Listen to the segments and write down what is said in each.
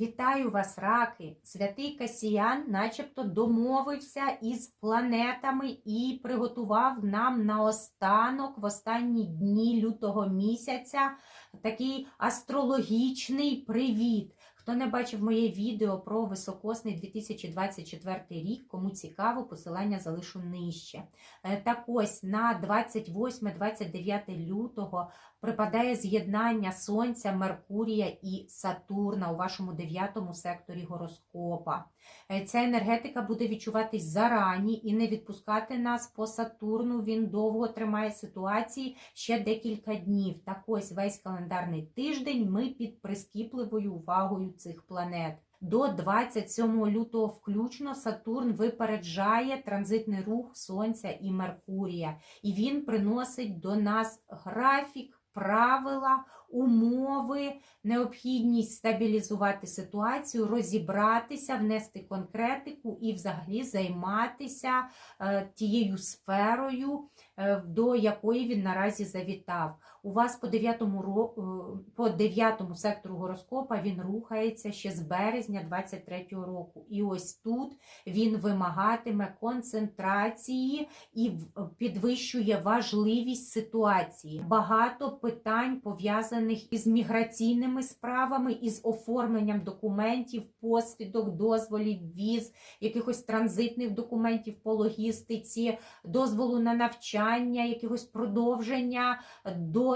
Вітаю вас, раки! Святий Касіян, начебто, домовився із планетами і приготував нам наостанок в останні дні лютого місяця такий астрологічний привіт. Хто не бачив моє відео про високосний 2024 рік, кому цікаво, посилання залишу нижче. Е, Так ось на 28-29 лютого припадає з'єднання Сонця, Меркурія і Сатурна у вашому дев'ятому секторі гороскопа. Е, Ця енергетика буде відчуватись зарані і не відпускати нас по Сатурну. Він довго тримає ситуації ще декілька днів. Так ось весь календарний тиждень ми під прискіпливою увагою цих планет. До 27 лютого включно Сатурн випереджає транзитний рух Сонця і Меркурія, і він приносить до нас графік, правила, умови, необхідність стабілізувати ситуацію, розібратися, внести конкретику і взагалі займатися е, тією сферою, е, до якої він наразі завітав. У вас по 9 е, по 9 сектору гороскопа він рухається ще з березня 23-го року. І ось тут він вимагатиме концентрації і підвищує важливість ситуації. Багато питань пов'язаних із міграційними справами, із оформленням документів, посвідок, дозволів, віз, якихось транзитних документів по логістиці, дозволу на навчання, якогось продовження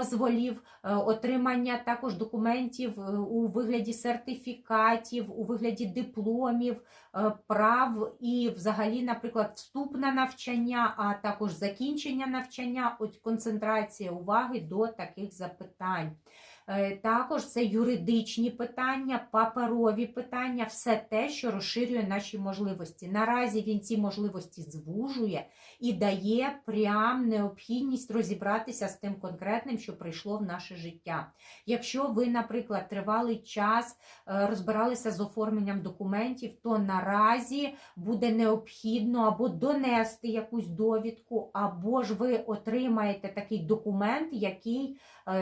дозволів, е, отримання також документів е, у вигляді сертифікатів, у вигляді дипломів, е, прав і, взагалі, наприклад, вступ на навчання, а також закінчення навчання, от концентрація уваги до таких запитань. Е, Також це юридичні питання, паперові питання, все те, що розширює наші можливості. Наразі він ці можливості звужує і дає прям необхідність розібратися з тим конкретним, що прийшло в наше життя. Якщо ви, наприклад, тривалий час е, розбиралися з оформленням документів, то наразі буде необхідно або донести якусь довідку, або ж ви отримаєте такий документ, який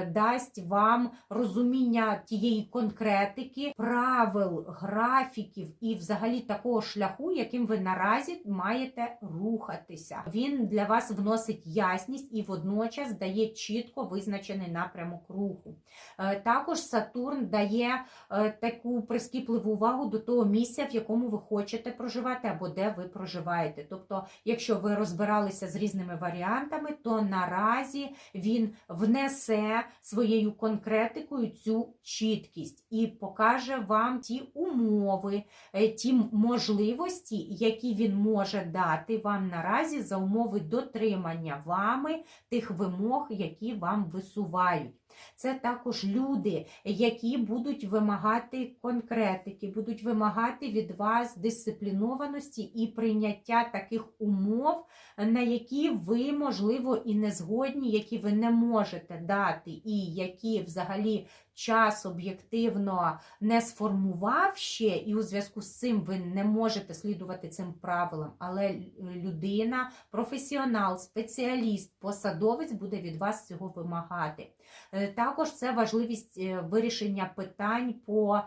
дасть вам розуміння тієї конкретики, правил, графіків і взагалі такого шляху, яким ви наразі маєте рухатися. Він для вас вносить ясність і водночас дає чітко визначений напрямок руху. Е, Також Сатурн дає е, таку прискіпливу увагу до того місця, в якому ви хочете проживати або де ви проживаєте. Тобто, якщо ви розбиралися з різними варіантами, то наразі він внесе своєю конкретикою цю чіткість і покаже вам ті умови, е, ті можливості, які він може дати вам наразі за умови дотримання вами тих вимог, які вам висувають. Це також люди, які будуть вимагати конкретики, будуть вимагати від вас дисциплінованості і прийняття таких умов, на які ви, можливо, і не згодні, які ви не можете дати, і які взагалі час об'єктивно не сформував ще, і у зв'язку з цим ви не можете слідувати цим правилам, але людина, професіонал, спеціаліст, посадовець буде від вас цього вимагати. Е, Також це важливість е, вирішення питань по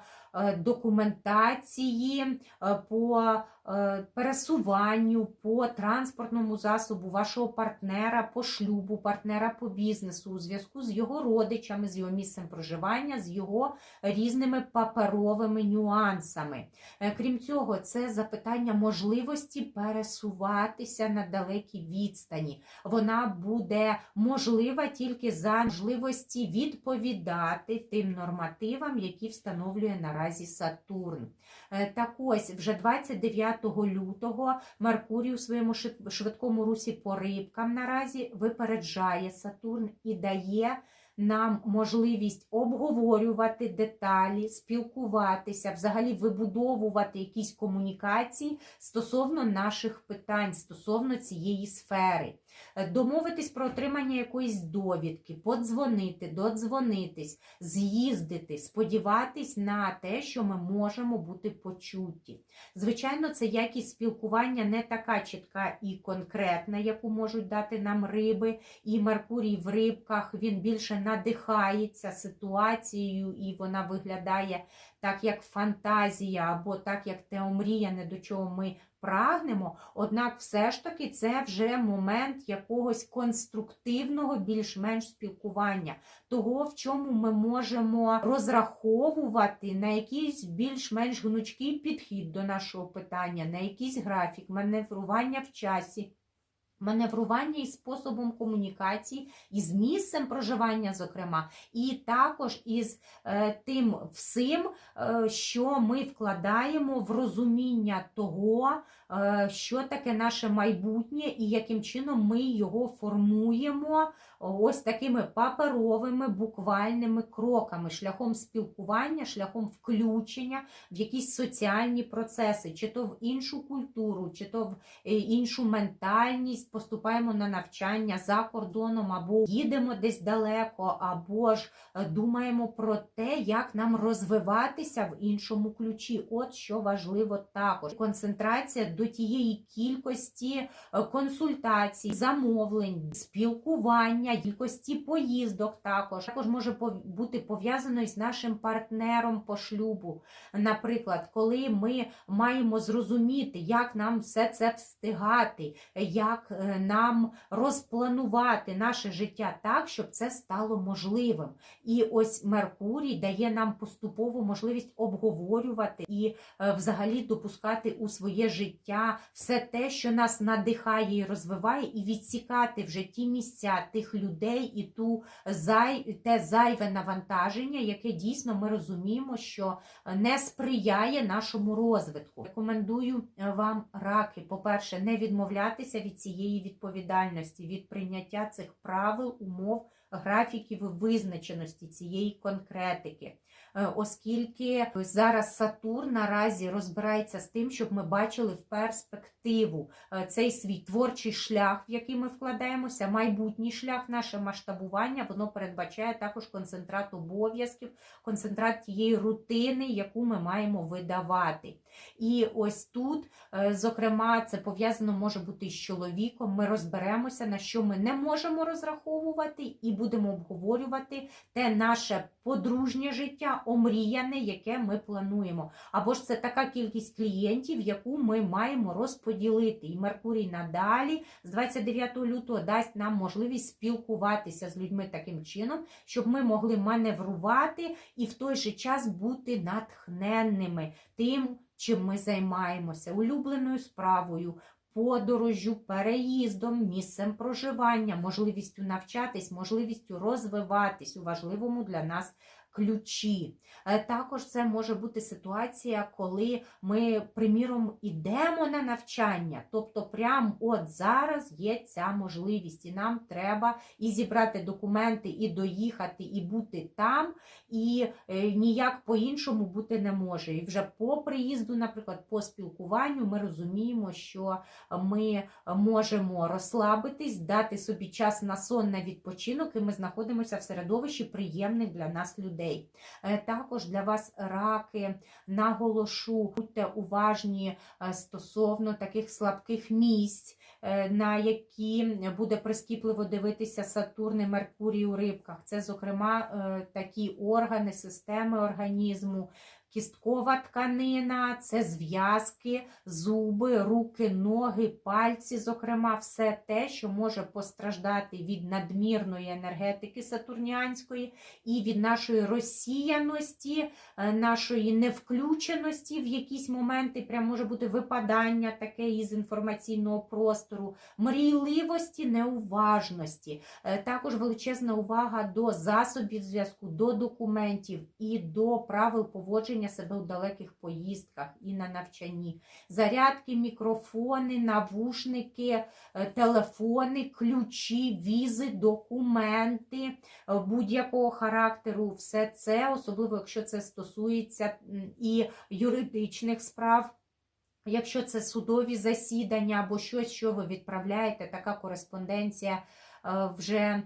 документації, е, по е, пересуванню, по транспортному засобу вашого партнера, по шлюбу, партнера по бізнесу, у зв'язку з його родичами, з його місцем проживання, з його різними паперовими нюансами. Е, Крім цього, це запитання можливості пересуватися на далекій відстані. Вона буде можлива тільки за можливості відповідати тим нормативам, які встановлює наразі Сатурн. Е, Так ось, вже 29 лютого Меркурій у своєму швидкому русі по рибкам наразі випереджає Сатурн і дає нам можливість обговорювати деталі, спілкуватися, взагалі вибудовувати якісь комунікації стосовно наших питань, стосовно цієї сфери. Е, Домовитись про отримання якоїсь довідки, подзвонити, додзвонитись, з'їздити, сподіватись на те, що ми можемо бути почуті. Звичайно, це якість спілкування не така чітка і конкретна, яку можуть дати нам риби. І Меркурій в рибках він більше надихається ситуацією, і вона виглядає так, як фантазія, або так, як те омріяне, до чого ми прагнемо. Однак, все ж таки, це вже момент якогось конструктивного, більш-менш спілкування, того, в чому ми можемо розраховувати на якийсь більш-менш гнучкий підхід до нашого питання, на якийсь графік, маневрування в часі. Маневрування із способом комунікації, із місцем проживання, зокрема, і також із е, тим всім, е, що ми вкладаємо в розуміння того, е, що таке наше майбутнє і яким чином ми його формуємо ось такими паперовими буквальними кроками, шляхом спілкування, шляхом включення в якісь соціальні процеси, чи то в іншу культуру, чи то в іншу ментальність, поступаємо на навчання за кордоном, або їдемо десь далеко, або ж е, думаємо про те, як нам розвиватися в іншому ключі. От що важливо також. Концентрація до тієї кількості е, консультацій, замовлень, спілкування, кількості поїздок також. Також може бути пов'язано із нашим партнером по шлюбу. Наприклад, коли ми маємо зрозуміти, як нам все це встигати, як е, нам розпланувати наше життя так, щоб це стало можливим. І ось Меркурій дає нам поступову можливість обговорювати і е, взагалі допускати у своє життя все те, що нас надихає і розвиває, і відсікати вже ті місця тих людей і ту зай, те зайве навантаження, яке дійсно ми розуміємо, що не сприяє нашому розвитку. Рекомендую е, вам раки, по-перше, не відмовлятися від цієї відповідальності, від прийняття цих правил, умов, графіків визначеності цієї конкретики. Е, Оскільки зараз Сатурн наразі розбирається з тим, щоб ми бачили в перспективу е, цей свій творчий шлях, в який ми вкладаємося, майбутній шлях, наше масштабування, воно передбачає також концентрат обов'язків, концентрат тієї рутини, яку ми маємо видавати. І ось тут, е, зокрема, це пов'язано може бути з чоловіком. Ми розберемося, на що ми не можемо розраховувати, і будемо обговорювати те наше подружнє життя, омріяне, яке ми плануємо. Або ж це така кількість клієнтів, яку ми маємо розподілити. І Меркурій надалі з 29 лютого дасть нам можливість спілкуватися з людьми таким чином, щоб ми могли маневрувати і в той же час бути натхненними тим, чим ми займаємося, улюбленою справою. Подорожю, переїздом, місцем проживання, можливістю навчатись, можливістю розвиватись у важливому для нас ключі. Е, Також це може бути ситуація, коли ми, приміром, ідемо на навчання, тобто прямо от зараз є ця можливість, і нам треба і зібрати документи, і доїхати, і бути там, і е, ніяк по-іншому бути не може. І вже по приїзду, наприклад, по спілкуванню, ми розуміємо, що ми можемо розслабитись, дати собі час на сон на відпочинок, і ми знаходимося в середовищі приємних для нас людей. Е, Також для вас раки наголошу, будьте уважні е, стосовно таких слабких місць, е, на які буде прискіпливо дивитися Сатурн і Меркурій у рибках. Це, зокрема, такі органи, системи організму. Кісткова тканина, це зв'язки, зуби, руки, ноги, пальці, зокрема, все те, що може постраждати від надмірної енергетики сатурніанської і від нашої розсіяності, е, нашої невключеності в якісь моменти, прям може бути випадання таке із інформаційного простору, мрійливості, неуважності. Е, Також величезна увага до засобів зв'язку, до документів і до правил поводження себе у далеких поїздках і на навчанні. Зарядки, мікрофони, навушники, е, телефони, ключі, візи, документи е, будь-якого характеру. Все це, особливо якщо це стосується і юридичних справ. Якщо це судові засідання або щось, що ви відправляєте, така кореспонденція е, вже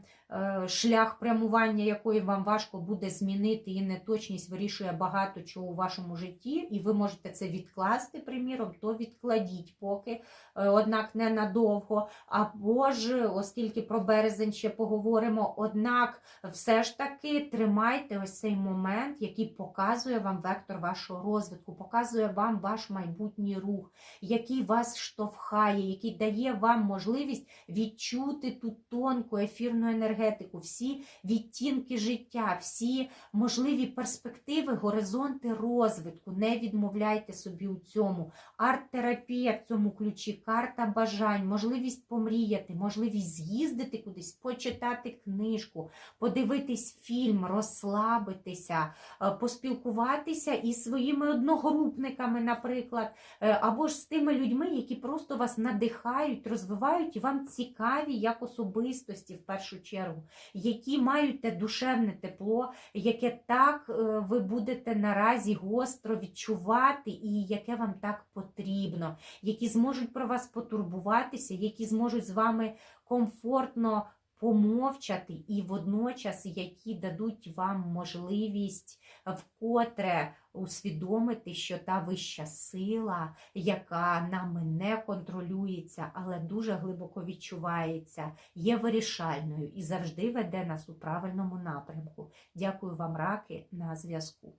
шлях прямування якої вам важко буде змінити, і неточність вирішує багато чого у вашому житті, і ви можете це відкласти, приміром, то відкладіть поки, е, однак не надовго. Або ж, оскільки про березень ще поговоримо, однак все ж таки тримайте ось цей момент, який показує вам вектор вашого розвитку, показує вам ваш майбутній рух, який вас штовхає, який дає вам можливість відчути ту тонку ефірну енергетику, всі відтінки життя, всі можливі перспективи, горизонти розвитку. Не відмовляйте собі у цьому. Арт-терапія в цьому ключі, карта бажань, можливість помріяти, можливість з'їздити кудись, почитати книжку, подивитись фільм, розслабитися, е, поспілкуватися із своїми одногрупниками, наприклад, е, або ж з тими людьми, які просто вас надихають, розвивають і вам цікаві як особистості в першу чергу, які мають те душевне тепло, яке так е, ви будете наразі гостро відчувати, і яке вам так потрібно, які зможуть про вас потурбуватися, які зможуть з вами комфортно помовчати, і водночас які дадуть вам можливість вкотре усвідомити, що та вища сила, яка нами не контролюється, але дуже глибоко відчувається, є вирішальною і завжди веде нас у правильному напрямку. Дякую вам, раки, на зв'язку.